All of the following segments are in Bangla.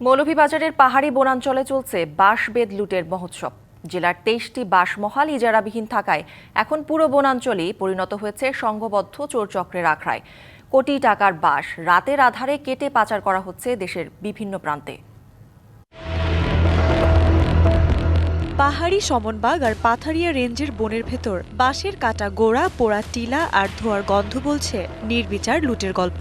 মৌলভীবাজারের পাহাড়ি বনাঞ্চলে চলছে বাঁশবেদ লুটের মহোৎসব। জেলার তেইশটি বাঁশমহাল ইজারাবিহীন থাকায় এখন পুরো বনাঞ্চলই পরিণত হয়েছে সংঘবদ্ধ চোরচক্রের আখড়ায়। কোটি টাকার বাঁশ রাতের আধারে কেটে পাচার করা হচ্ছে দেশের বিভিন্ন প্রান্তে। পাহাড়ি সমনবাগ আর পাথারিয়া রেঞ্জের বনের ভেতর বাঁশের কাটা গোড়া, পোড়া টিলা আর ধোয়ার গন্ধ বলছে নির্বিচার লুটের গল্প।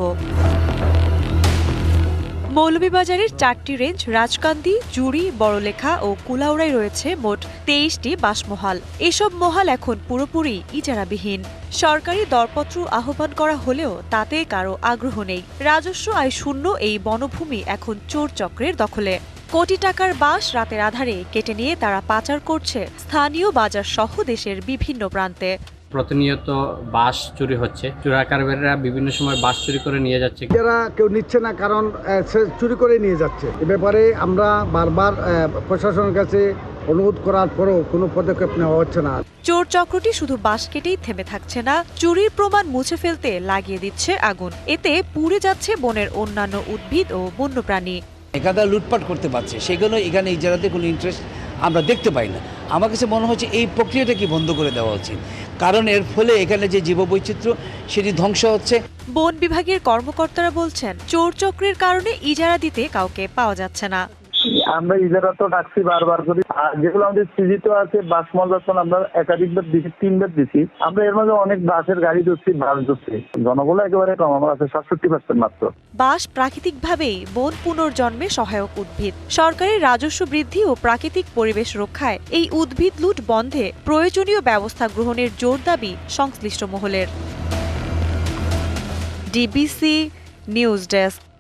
মৌলভীবাজারের চারটি রেঞ্জ, রাজকান্দি, জুড়ি, বড়লেখা ও কুলাউড়ায় রয়েছে মোট তেইশটি বাঁশমহাল এসব মহাল এখন পুরোপুরি ইজারাবিহীন। সরকারি দরপত্র আহ্বান করা হলেও তাতে কারও আগ্রহ নেই। রাজস্ব আয় শূন্য এই বনভূমি এখন চোর চক্রের দখলে। কোটি টাকার বাঁশ রাতের আধারে কেটে নিয়ে তারা পাচার করছে স্থানীয় বাজার সহ দেশের বিভিন্ন প্রান্তে। প্রতিনিয়ত বাস চুরি হচ্ছে। চোরাকারবারীরা বিভিন্ন সময় বাস চুরি করে নিয়ে যাচ্ছে। যারা কেউ নিচ্ছে না কারণ সে চুরি করে নিয়ে যাচ্ছে। এ ব্যাপারে আমরা বারবার প্রশাসনের কাছে অনুরোধ করার পরেও কোনো পদক্ষেপ নেওয়া হচ্ছে না। চোর চক্রটি শুধু বাঁশ কেটেই থেমে থাকছে না চুরির প্রমাণ মুছে ফেলতে লাগিয়ে দিচ্ছে আগুন। এতে পুড়ে যাচ্ছে বনের অন্যান্য উদ্ভিদ ও বন্যপ্রাণী। একাদা লুটপাট করতে পারছে। সেগুলো এখানে এই ইজারাতে কোনো ইন্টারেস্ট আমরা দেখতে পাই না। আমার কাছে মনে হচ্ছে এই প্রক্রিয়াটা কি বন্ধ করে দেওয়া উচিত। কারণ এর ফলে এখানে যে জীববৈচিত্র্য, সেটি ধ্বংস হচ্ছে। বন বিভাগের কর্মকর্তারা বলছেন, চোর চক্রের কারণে ইজারা দিতে কাউকে পাওয়া যাচ্ছে না। আমরা ইজারা তো ডাকছি বারবার করে। আর যেগুলো আমাদের সিজিত আছে, বাস মজাতন আমরা একাধিকবার দিছি, তিনবার দিছি। আমরা এর মাঝে অনেক বাসের গাড়ি ধরছি, বাস ধরছি। জনবল একেবারে কম, আমার আছে সাতষট্টি পার্সেন্ট মাত্র। বাঁশ প্রাকৃতিকভাবেই বন পুনর্জন্মে সহায়ক উদ্ভিদ। সরকারের রাজস্ব বৃদ্ধি ও প্রাকৃতিক পরিবেশ রক্ষায় এই উদ্ভিদ লুট বন্ধে প্রয়োজনীয় ব্যবস্থা গ্রহণের জোর দাবি সংশ্লিষ্ট মহলের। DBC news desk.